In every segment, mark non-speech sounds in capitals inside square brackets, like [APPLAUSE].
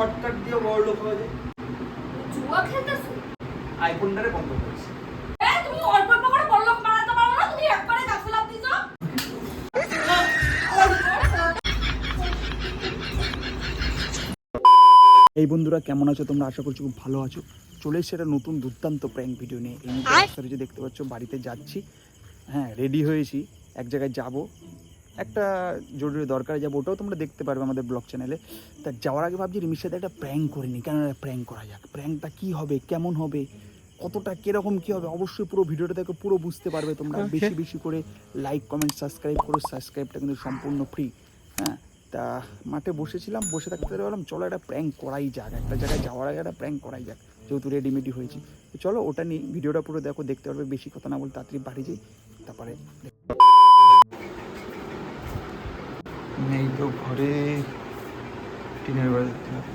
Shortcut দিয়ে বড় লোক হয়ে যায়। জুয়া খেলতেছো? আইফোনটারে বন্ধ করেছে এ তুমি অল্প অল্প করে বড়লোক বানাতে পারো না? তুমি একবারে গাছে লাফ দিছো এই বন্ধুরা কেমন আছো? তোমরা আশা করছি খুব ভালো আছো। চলে এসেছে একটা নতুন দুর্দান্ত প্র্যাঙ্ক ভিডিও নিয়ে। এই রাস্তায় যে দেখতে পাচ্ছ বাড়িতে যাচ্ছি। হ্যাঁ রেডি হয়েছি। এক জায়গায় যাব। একটা জরুরি দরকার যাব ওটাও তোমরা দেখতে পারবে আমাদের ব্লগ চ্যানেলে। তা যাওয়ার আগে ভাবছি রিমির সাথে একটা প্র্যাঙ্ক করে নিই কেন প্র্যাঙ্ক করা যাক? প্র্যাঙ্কটা কী হবে? কেমন হবে? কতটা কীরকম কী হবে? অবশ্যই পুরো ভিডিওটা দেখো পুরো বুঝতে পারবে তোমরা। বেশি বেশি করে লাইক কমেন্ট সাবস্ক্রাইব করো। সাবস্ক্রাইবটা কিন্তু সম্পূর্ণ ফ্রি হ্যাঁ? তা মাঠে বসেছিলাম বসে থাকতে বললাম চলো একটা প্র্যাঙ্ক করাই যাক। একটা জায়গায় যাওয়ার আগে একটা প্র্যাঙ্ক করাই যাক যেহেতু রেডিমেডি হয়েছি। তো চলো ওটা নিয়ে ভিডিওটা পুরো দেখো দেখতে পারবে বেশি কথা না বলে তাড়াতাড়ি বাড়ি যাই তারপরে নেই তো ঘরে। টিনের বাড়ি দেখতে হবে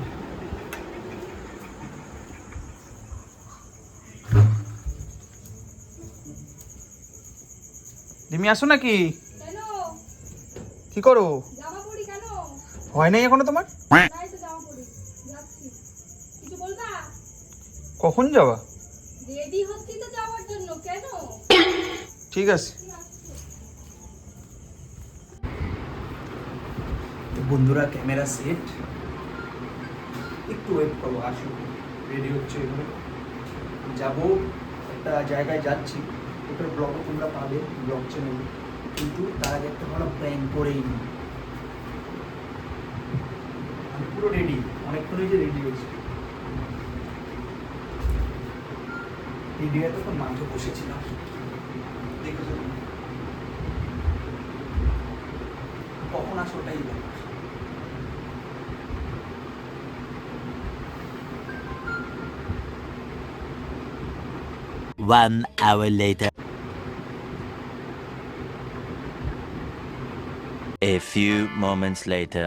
রিমি আসো নাকি? কি করো? হয় নাই এখনও তোমার? কখন যাবা? রেডি হচ্ছি তো যাওয়ার জন্য কেন? ঠিক আছে। বন্ধুরা, ক্যামেরা সেট একটু ওয়েট করো, আসো। রেডি হচ্ছে এগুলো। যাব একটা জায়গায় যাচ্ছি। ওটার ব্লগও তোমরা পাবে ব্লগ চ্যানেলে কিন্তু তার আগে একটা ভালো প্ল্যান করেই আমি পুরো রেডি অনেকক্ষণই যে রেডি হয়েছি। রেডি হয়ে তখন মাঠে বসেছিলাম দেখেছ? কখন আসো ওটাই One hour later. A few moments later.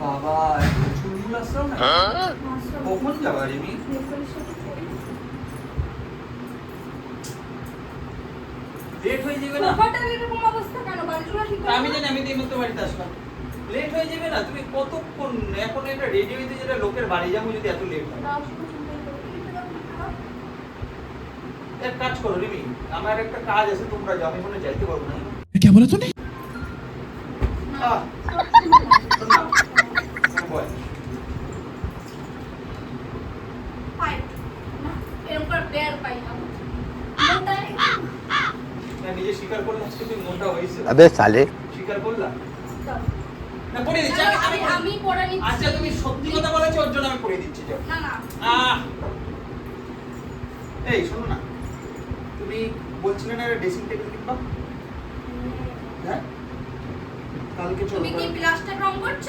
বাবা এত চুলমুল আসলো না। কখন যাবা রিমি? লেট হয়ে যাবে না। এরকম অবস্থা কেন? আমি জানি আমি তো বাড়িতে আসলাম। লেট হয়ে যাবে না তুমি কতক্ষণ? এখন এটা রেডি হইতে যেটা লোকের বাড়ি যাব যদি এত লেট হয়। কাজ করো রিমি। আমার একটা কাজ আছে তোমরা যাও আমি মনে যাইতে পারব না। কে বলে তুমি আবে সালে। স্বীকার করলা? না আমি আমি পড়ে নিচ্ছি। আচ্ছা তুমি সত্যি কথা বলেছ ওর জন্য আমি পড়ে দিচ্ছি না। আহ। এই শোনো না। তুমি বলছিলে না ড্রেসিং টেবিল কিনবা? হ্যাঁ? কালকে চলো তুমি কি প্লাস্টার রং করছ?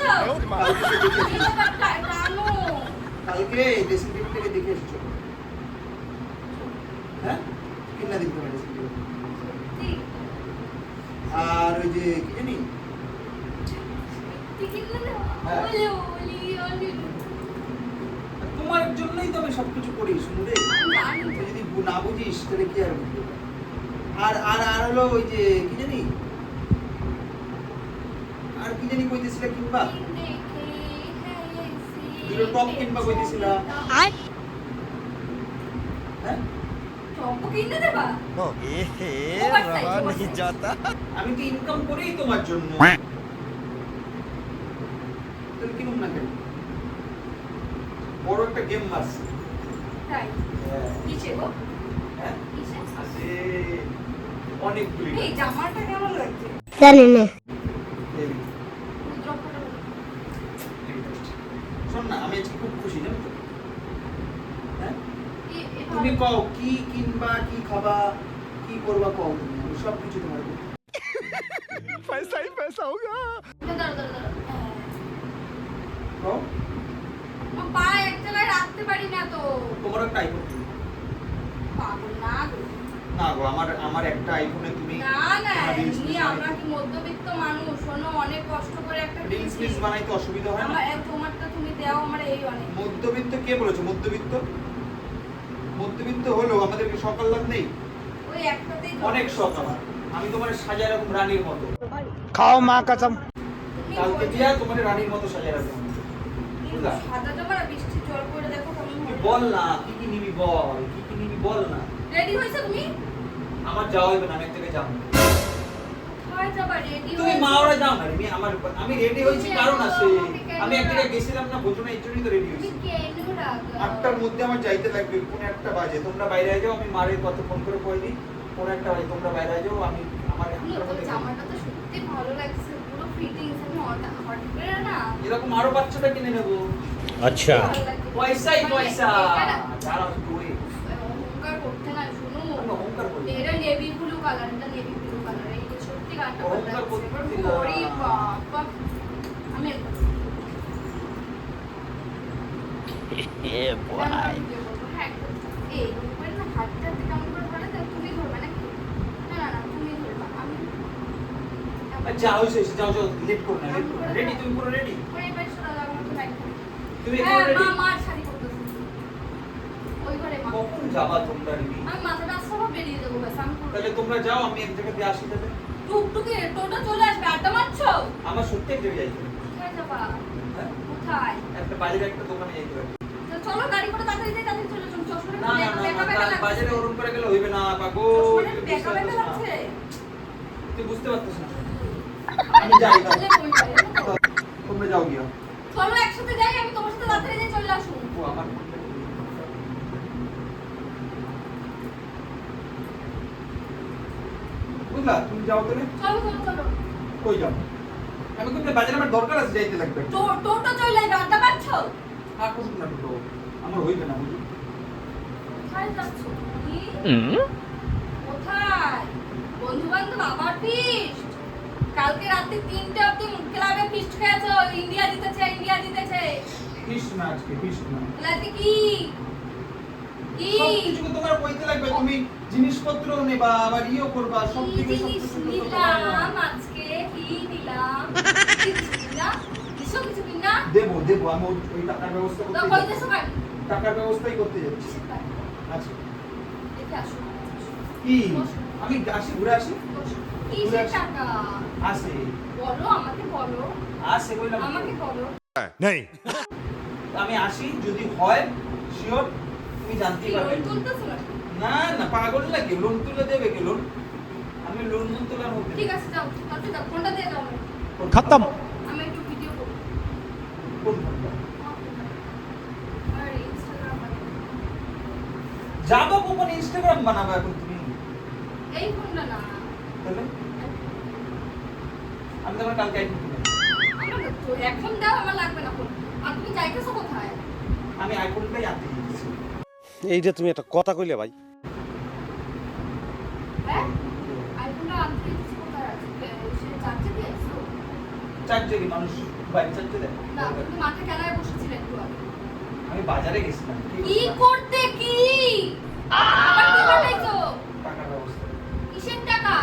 কালকে ড্রেসিং টেবিল থেকে দেখে এসেছ হ্যাঁ? কিনা দিতে হবে ড্রেসিং টেবিল আর ওই যে কি জানি? হ্যাঁ। তবে সব কিছু যদি না বুঝিস তাহলে কি আর আর আর আর হলো ওই যে কি জানি? আর কি জানি কইতেছিলা টপ কইতেছিলা। আর হ্যাঁ? আমি তো ইনকাম করেই তোমার জন্য। কিনুম না কেন? বড় একটা গেম মারছি তাই কিসে গো হ্যাঁ কিসে আছে অনেকগুলি এই জামাটা কেমন লাগছে এই, রূদ্রক্ষটা এই, শোন না আমি আজকে খুব খুশি জানো তো হ্যাঁ এ- এ তুমি ভালো। কও কি কিনবা কি খাবা কি করবা কও তুমি আমি সব কিছু তোমার দেব। पैसा ही पैसा होगा দাঁড়াও, দাঁড়াও, দাঁড়াও। হ্যাঁ। কও আমার [LAUGHS] পা এক জায়গায় রাখতে পারি না তো। তোমার একটা আইফোন পাগল না গো। না গো আমার আমার একটা আইফোনে তুমি না না এমনি আমরা কি মধ্যবিত্ত মানুষ? শোনো অনেক কষ্ট করে একটা রিলস রিলস বানাইতে অসুবিধা হয় না? তোমারটা তুমি দাও আমার এই অনেক। মধ্যবিত্ত কে বলেছ? মধ্যবিত্ত? মধ্যবিত্ত হলো আমাদেরকে সকাল লাগ নেই? ওই একটাতেই অনেক শখ আমার। আমি তোমার সাজা রাখুম রানীর মতো। খাও মা কাসাম। কালকে দিয়া তোমার রানীর মতো সাজা রাখুম বুঝলা? সাজাটা বল না কি কি নিবি বল কি কি নিবি বল না। রেডি হয়েছে তুমি? আমার যাওয়া হইবে না আমি এক জায়গায় যাব। যাবা রেডি তুমি মা ওরা যাও না আমি আমার আমি রেডি হয়েছি কারণ আছে। আমি এক জায়গায় গেছিলাম না বোঝো না এই জন্যই তো রেডি রাখা আটটার মধ্যে আমার যাইতে লাগবে কোন একটা বাজে। তোমরা বাইরে যাও আমি মারে কত ফোন করে কই দিই। কোন একটা বাজে তোমরা বাইরে যাও আমি আমার জামাটা তো সত্যি ভালো লাগছে পুরো ফিটিংস আমি হট হট করে না? এরকম আরও বাচ্চাটা কিনে নেব। अच्छा ভালো লাগছে। পয়সাই মানে পয়সা এটা- যারা তুই অহংকার করতে না শুনো আমি অহংকার করি না। এটা নেভি ব্লু কালার এটা নেভি ব্লু কালার এই যে সত্যি গানটা ভালো অহংকার লাগছে করতে এবার না। ওরে বাবা আমি এটা Yeah, boy. হ্যাঁ, এই উপরে না হাতটা দিকে কেমন করে ধরে তো তুমি ধরবে নাকি না না না তুমি ধরবে আমি আর যাও এসে এসে যাও যাও লেট করো না লেট করো না রেডি তুমি পুরো রেডি তুমি হ্যাঁ মা মা শাড়ি পরতেছে। ওই ঘরে মা। কখন যাবা তোমরা রেডি আমি মাথাটা সব বেরিয়ে দেবো ব্যাস আমি তাহলে তোমরা যাও আমি এক জায়গায় দিয়ে আসি তাহলে। টুকটুকি টোটো চলে আসবে আড্ডা মারছো? আমার সত্যি এক জায়গায় যাইতে কোথায় যাবা? হ্যাঁ? কোথায়? একটা বাজারে একটা দোকানে যাইতে হবে। চলো গাড়ি করে তাড়াতাড়ি যাই তাড়াতাড়ি চলে যাও চশমাটা না না। বাজারে ওরম করে গেলে হইবে না পাগো চশমাটা তুই বেকা বুঝতে বেকা পারছিস না। লাগছে। তুই বুঝতে পারছিস না। আমি যাই তাহলে? তোমরা যাও গিয়া। চলো একসাথে যাই আমি তোমার চলে আসুন। বুঝলা তুমি যাও তাহলে? চলো চলো চলো। কই যাও? আমি কিন্তু বাজারে আমার দরকার আছে যাইতে লাগবে। টো- টোটো চলে আসবে আড্ডা মারছো? আর করুক না টোটো আমার হইবে না বুঝলি? কোথায় যাচ্ছ তুমি? কোথায়? বন্ধু বান্ধব আবার ফিস্ট কালকে রাতে তিনটে অব্দি ক্লাবে ফিস্ট খেয়েছো ইন্ডিয়া জিতেছে ইন্ডিয়া জিতেছে। না আজকে ফিস না কি? কি? তোমার কইতে লাগবে তুমি জিনিসপত্র নেবা আবার ইও করবা সব থেকে সব কিছু নিলাম আজকে? কি নিলাম? কিছু কিছু কিছু না দেবো দেবো আমি ওই ওই টাকার ব্যবস্থা করতে। ভাই টাকার ব্যবস্থাই করতে যাচ্ছি। আচ্ছা। দেখে আসো। কি? আমি আসি ঘুরে আসি? কিসের টাকা? আসে। বলো আমাকে বলো। আসে বললাম আমাকে বলো। नहीं আমি আসি যদি হয় শিওর তুমি জানতে পারবে। না না পাগল নাকি? লোন তুলে দেবে কি লোন? আমি লোন লোন তোলার মধ্যে ঠিক আছে যাও তাহলে দাও ফোনটা দিয়ে দাও খতম। আমি একটু ভিডিও করব। কোন ইনস্টাগ্রাম মানে। যাব কোন ইনস্টাগ্রাম বানাবো এখন তুমি? এই ফোনটা না। তাহলে? আমি তোমার কালকে এখন দাও আমার লাগবে না ফোন। আমি আইফোনটাই আনতে এইটা তুমি একটা কথা কইলে ভাই। হ্যাঁ? মানুষ বাইরে দেয়? না তুমি মাঠে খেলায় বসেছিলে একটু আগে। আমি বাজারে গেছিলাম। কি করতে কি? আবার কি পাঠাইছো টাকার ব্যবস্থা। কিসের টাকা?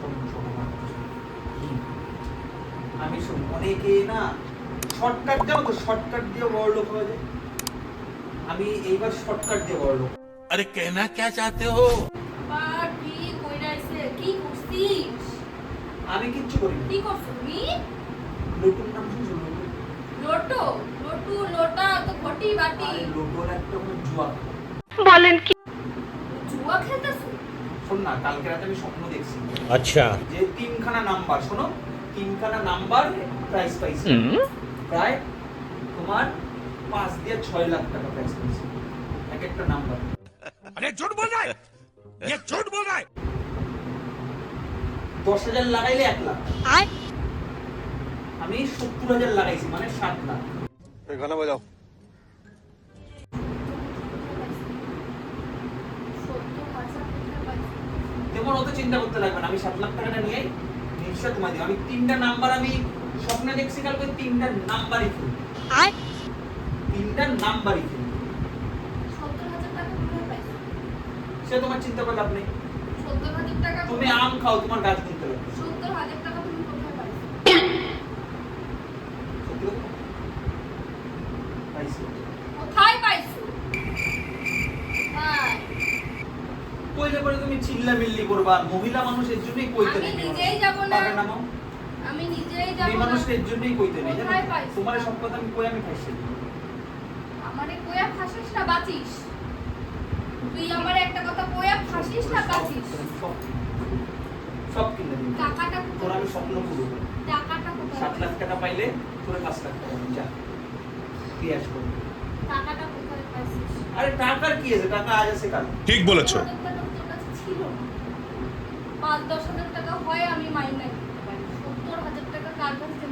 শোনো, শোনো, আমার কথা শোনো। কি? আমি শোন অনেকে না শর্টকাট দাও তো? শর্টকাট দিয়ে বড় লোক হয়ে যায়। আমি এইবার শর্টকাট দিয়ে বড় লোক। আরে কেনা কে চাতে হো? বা কি কইরাছে কি কুস্তি আমি কিচ্ছু করি কি করছ তুমি? লোটুর নাম শুনছো? লোটো? লোটু? লোটা তো ঘটি বাটি। লোটোর একটা মানে জুয়া বলেন কি? জুয়া খেতেছো শোন না কালকে রাতে আমি স্বপ্ন দেখছি। আচ্ছা। যে তিনখানা নাম্বার শোনো? তিনখানা নাম্বার প্রাইস পাইছি। প্রায় তোমার পাঁচ দিয়ে ছয় লাখ টাকা প্রাইস পাইছি এক একটা নাম্বার अरे झूठ बोल रहा है ये झूठ बोल रहा है দশ হাজার লাগাইলে এক লাখ আমি সত্তর হাজার লাগাইছি মানে সাত লাখ গানা বাজাও সত্তর হাজার টাকা পাইছো। তেমন অত চিন্তা করতে লাগবে না আমি সাত লাখ টাকাটা নিয়ে নিশ্চয় তোমার দিব আমি তিনটা নাম্বার আমি স্বপ্নে দেখছি কালকে তিনটা নাম্বারই খেলব তিনটা নাম্বারই ফুল? সে তোমার চিন্তা করে লাভ নেই। টাকা তুমি আম খাও তোমার গাছ কিনতে লাগবে সত্তর হাজার টাকা তুমি কোথায় পাইছো? সত্যি কথা? পাইছি। কোথায় পাইছো? কোথায়? করবা মহিলা মানুষ এর জন্যই কইতে আমি নিজেই যাব না। আমি আমি নিজেই যাব না। মানুষ এর জন্যই কইতে নেই? তোমার সব কথা আমি কই আমি খাইছি আমারে ফাঁসিস না বাঁচিস। তুই আমার একটা কথা ফাঁসিস না বাঁচিস। সব সব কিনে দিন টাকাটা তোর আমি স্বপ্ন পুরো টাকাটা সাত কোথায় লাখ টাকা পাইলে তোর পাঁচ লাখ টাকা যা। ক্রিয়াস করব টাকাটা কোথায় পাইছিস? আরে টাকার কি আছে? টাকা আজ আছে কাল। ঠিক বলেছ হাজার টাকা তোর কাছে ছিল না। পাঁচ দশ হাজার টাকা হয় আমি মাইনে দিতে পারি সত্তর হাজার টাকা কার কাছে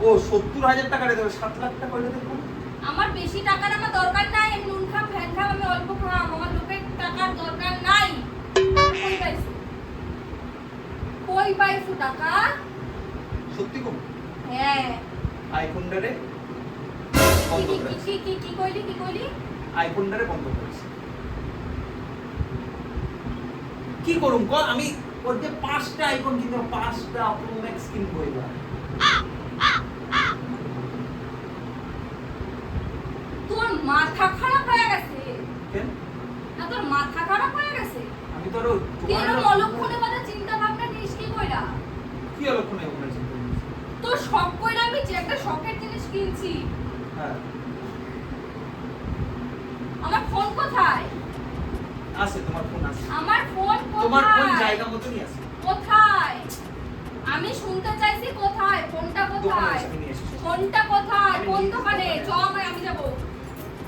ও সত্তর হাজার টাকা রে দেবে সাত লাখ টাকা হইলে দেখব আমার বেশি টাকার আমার দরকার নাই আমি নুন খাম ফ্যান খাম আমি অল্প খাম আমার লোকের টাকার দরকার নাই। কই পাইছো? কই পাইছো টাকা? সত্যি কম হ্যাঁ। আইফোনটারে কি বন্ধ কি করে কি কি কি কইলি কি কইলি? আইফোনটারে বন্ধ করেছে কি করুম ক? আমি যে পাঁচটা আইফোন কিনবো পাঁচটা প্রো ম্যাক্স কিনবো এবার। তোর মাথা খারাপ হয়ে গেছে। কেন? না তোর মাথা খারাপ হয়ে গেছে। আমি তো তুই এরকম অলক্ষণে কথা চিন্তা ভাবনা নিস কি কইরা? কি অলক্ষণে ওখানে চিন্তা? তোর শখ কইরা আমি যে একটা শখের জিনিস কিনছি। হ্যাঁ। আমার ফোন কোথায়? আছে তোমার ফোন আছে। আমার ফোন তোমার ফোন জায়গা মতনই আছে। কোথায়? আমি শুনতে চাইছি কোথায়? ফোনটা কোথায়? ফোনটা কোথায়? কোন দোকানে। চ আমি আমি যাব।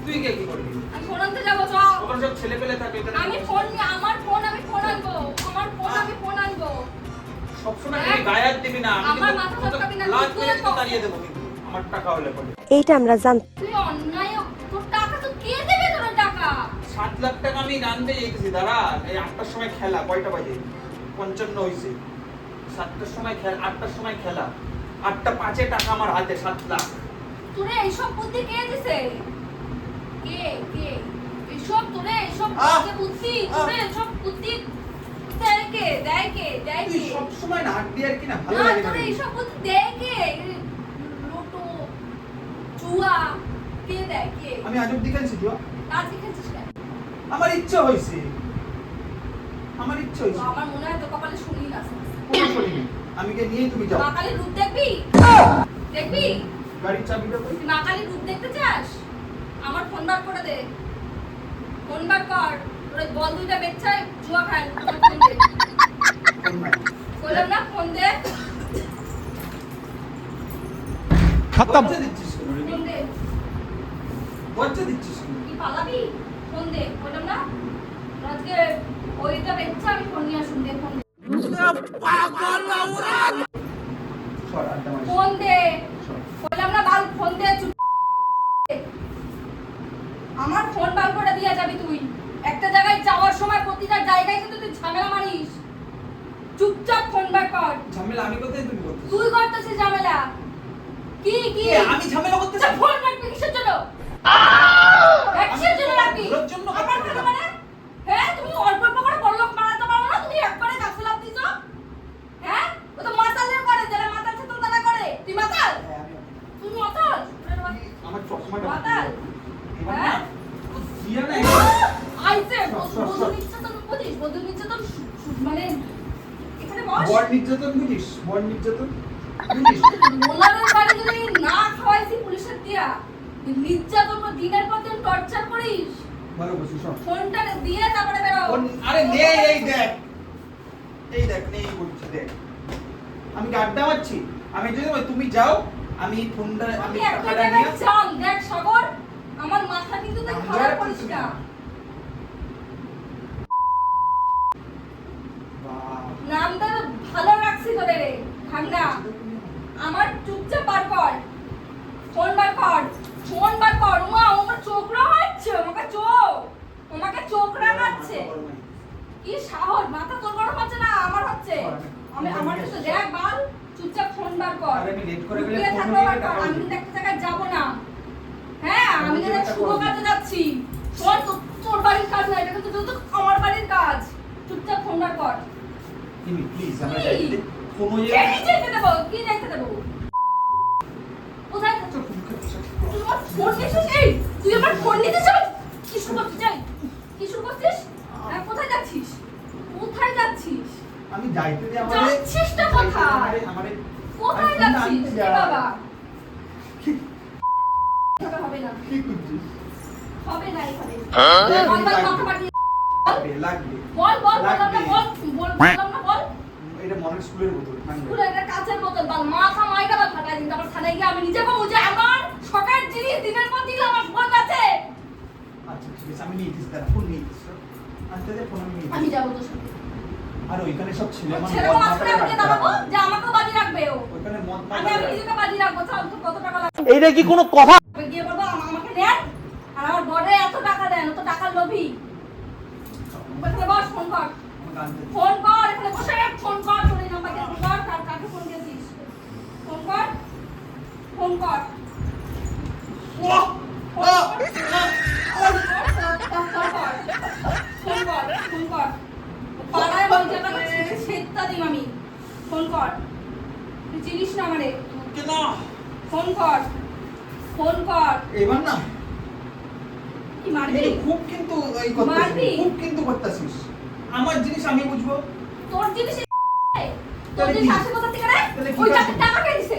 তুই কে কি করবি? আমি ফোন আনতে যাব চ। ওখানে সব ছেলে পেলে থাকে এখানে আমি ফোন নিয়ে আমার ফোন আমি ফোন আনব। আমার ফোন আমি ফোন আনব। সবসময় খালি গায়ে দিবি না আমি আমার মাথা চটকাবি না, লাজ তুই তো- তোকে দেবো আমার টাকা হলে পরে। এইটা আমরা জানতাম তুই অন্যায় তোর টাকা তো কে দেবে? লাখ টাকা আমি রানতে যেতেছি দাঁড়া। এই আটটার সময় খেলা কয়টা বাজে? পঞ্চান্ন হয়েছে সাতটার সময় খেলা আটটার সময় খেলা। আটটা পাঁচে টাকা আমার হাতে সাত লাখ। তোরে এইসব বুদ্ধি কে দিছে? কে কে? এইসব তোরে এইসব! বুদ্ধি তোরে এইসব বুদ্ধি দেয় কে? দেয় কে? দেয় তুই কে? সবসময় না হাত আর কি না ভালো লাগে না তোরে এইসব বুদ্ধি দেয় কে? লোটো চুয়া কে দেয় কে? আমি আজব দিকেছি জুয়া। আজকে খেলছিস কেন? আমার ইচ্ছা হয়েছে। আমার ইচ্ছা আমার মনে হয় তোর কপালে শুনি না কোনো করিনি আমি কে নিয়ে তুমি যাও। রূপ দেখবি? দেখবি? গাড়ির চাবিটা কই? তুই মা কালী রূপ দেখতে চাস? আমার ফোন বার করে দে। ফোন বার কর। তোর বল দুইটা বেচ্ছায় জুয়া খায় ফোন দে। বললাম না ফোন দে। ফোন লজ্জা দিচ্ছিস কি পালাবি? ফোন দে বললাম না? আজকে ওইটা বেচ্ছা আমি ফোন নিয়ে আসুন দে ফোন দে। সর, আড্ডা মারিস। ফোন দে। বললাম না বাল ফোন দে আমার ফোন বার করে দিয়া যাবি তুই। একটা জায়গায় যাওয়ার সময় প্রতিটা জায়গায় কিন্তু তুই ঝামেলা মারিস। চুপচাপ ফোন বার কর। ঝামেলা আমি কোথায় তুমি করতেছি? তুই করতেছিস ঝামেলা। কি কি? আমি ঝামেলা করতেছি। ফোন রাখবি কিসের জন্য? মানে হ্যাঁ হ্যাঁ হ্যাঁ। নির্যাতন বুঝিস? বধু এখানে বস। বর নির্যাতন বুঝিস? বর নির্যাতন বুঝিস? মোল্লাদের বাড়ি যদি না খাওয়াইছি পুলিশের দিয়া নির্যাতন করে দিনের পর দিন টর্চার করিস। ভালো বসি সব ফোনটা দিয়ে তারপরে বেরো। আরে নে এই দেখ। এই দেখ নে এই বলছি দেখ। আমি কি মারছি? আমি যদি তুমি যাও আমি ফোনটা আমি টাকাটা নিয়ে যাম দেখ সাগর আমার মাথা কিন্তু তুই খারাপ করিস না। না। নামটা ভালো রাখছি তোদের। রে ভাঙনা আমার চুপচাপ বার কর ফোন বার কর ফোন বার কর উমা আমার চোখ রাঙাচ্ছে আমাকে চোখ আমাকে চোখ কি সাহস? মাথা তোর গরম হচ্ছে না আমার হচ্ছে। আমি আমার কাছে দেখ বাল চুপচাপ ফোন বার কর। আমি late করে গেলে ফোন আমি কিন্তু একটা জায়গায় যাব না। হ্যাঁ আমি আমি শুভ কাজে যাচ্ছি। শোন তো- তোর বাড়ির কাজ না এটা কিন্তু যেহেতু আমার বাড়ির কাজ। চুপচাপ ফোন বার কর। তুমি প্লিজ আমরা? যাইতে ফোন হয়ে কে যেতে দেবো কি যেতে দেবো কোথায়? তুই আমার ফোন নিয়েছিস এই তুই আমার ফোন নিতে চাস কি শুরু করছিস যাই কি শুরু করছিস হ্যাঁ কোথায় যাচ্ছিস কোথায় যাচ্ছিস আমি যাইতে দে আমারে যাচ্ছিস কোথায়? আমারে আমারে কোথায় যাচ্ছিস আনতে এ যা। বাবা হবে না কি করছিস হবে না এখানে হ্যাঁ? বল বল কথা লাগবে, লাগবে বল বল বললাম না লাগবে। বল বল বল এটা মনের স্কুলের বোতল ঠান্ডা। একটা কাঁচের বোতল বাল মাথা মাইকা বাল ফাটাই দিন তারপর থানায় গিয়ে আমি নিজে যে আমার শখের জিনিস দিনের পর দিন আমার ফোন আছে আচ্ছা ঠিক আছে আমি নিয়ে দিচ্ছি দাঁড়া ফোন নিয়ে দিচ্ছি আনতে ফোন আমি নিয়ে আমি যাব তোর সাথে আর ওইখানে সব ছেলে মানুষ সেরকম মদ আসলে মাতালে আমি রাখতে দাঁড়াবো যে আমাকেও বাজি রাখবে ও। ওইখানে মদ আমি আমি নিজেকে বাজি রাখব চল তোর কত টাকা লাগবে? এইটা কি কোনো কথা? গিয়ে বলব আমাকে দেন আর আমার বড়ে এত টাকা দেন তো টাকার লোভী। বস ফোন কর। আমাকে ফোন কর এখানে বসে ফোন কর তোর এই নাম্বারে ফোন কর কার কাকে ফোন দিয়েছিস? ফোন কর ফোন কর। ওহ! ফোন কর। ফোন কর ফোন কর ফোন কর। পাড়ায় ওই জায়গাটা সেত্তা দিম আমি। ফোন কর। তুই চিনিস না আমারে? কেন? ফোন কর। ফোন কর। এবার না। কি মারবি? খুব কিন্তু এই করতেছিস। মারবি? খুব কিন্তু করতেছিস। আমার জিনিস আমি বুঝব। তোর জিনিস তোর জিনিস? আসে কোথা থেকে রে? ওই টাকা? টাকা কে দিছে?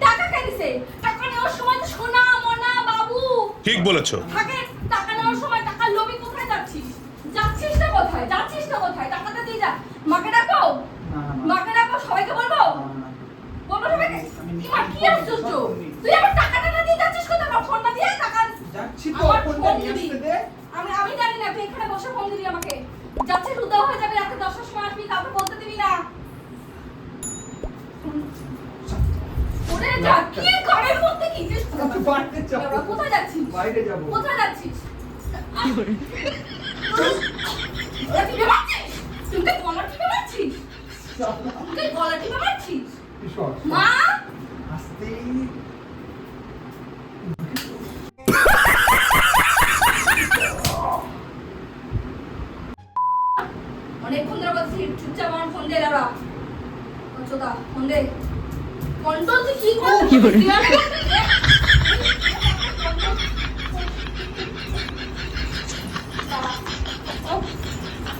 টাকা কে দিছে? টাকা নেওয়ার সময় তো সোনা মোনা বাবু। ঠিক বলেছ। থাকে। টাকা নেওয়ার সময় কোথায়? যাচ্ছিস না কোথায়? টাকাটা দিয়ে যা। মাকে ডাকো। মাকে ডাকো সবাইকে বলব। বলব সবাইকে? কি মা কি আশ্চর্য? তুই আমার টাকাটা না দিয়ে যাচ্ছিস কোথায়? আমার ফোন না দিয়ে টাকা যাচ্ছি তো ফোনটা নিয়ে আসতে দে। আমি আমি জানি না তুই এখানে বসে ফোন দিবি আমাকে। যাচ্ছিস উদাও হয়ে যাবে রাতে দশটার সময় আসবি কাউকে বলতে দিবি না। ওরে যা কি ঘরের মধ্যে কি? যে। বাইরে যাব। কোথায় যাচ্ছিস? বাইরে যাব। কোথায় যাচ্ছিস? কি টিপে মারছিস তুই তো গলা টিপে মারছিস? তুই গলা টিপে মারছিস? সর, সর। মা? আস্তে অনেকক্ষণ ধরে বলছি চুপচাপ আমার ফোন দে দাঁড়া। ফোন দে। কন্ট্রোল তুই কি করছিস? করে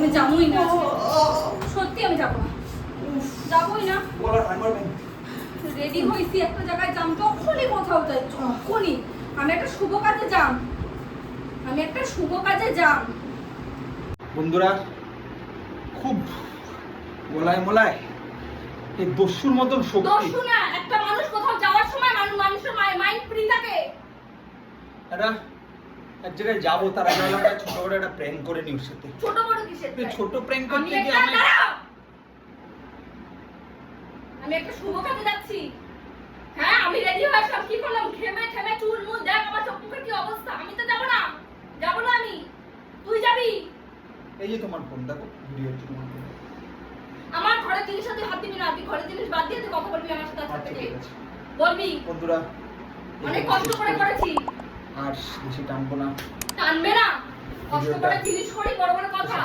আমি যাবোই না। সত্যি আমি যাব না। যাবোই না। রেডি হয়েছি একটা জায়গায় যাম তখনই কোথাও যাই তখনই আমি একটা শুভ কাজে যাম। আমি একটা শুভ কাজে যাম। বন্ধুরা খুব গোলায় মোলায় এই দস্যুর মতন শক্তি। দর্শু না একটা মানুষ কোথাও যাওয়ার সময় মানুষ মানুষের মাইন্ড ফ্রি থাকে। একটা এক জায়গায় যাব তার আগে একটা ছোট করে একটা প্র্যাঙ্ক করে নিউর সাথে। ছোট বড় কিসের ছোট প্র্যাঙ্ক করতে গিয়ে আমি আমি একটা শুভ কাজে যাচ্ছি। হ্যাঁ আমি রেডি হয়ে সব কি করলাম? ঘেমে ঠেমে চুল মুল দেখ আমার চোখ মুখের কি অবস্থা। আমি তো যাব না। যাব না আমি। তুই যাবি? এই যে তোমার ফোন দেখো ভিডিও হচ্ছে তোমার ফোন আমার ঘরের জিনিস তুই হাত দিবি না। তুই ঘরের জিনিস বাদ দিয়ে তুই কথা বলবি আমার সাথে আচ্ছা আজকে ঠিক বলবি। বন্ধুরা অনেক কষ্ট করে করেছি। আর বেশি টানবো না। টানবে না। কষ্ট করে জিনিস করি বড় বড় কথা।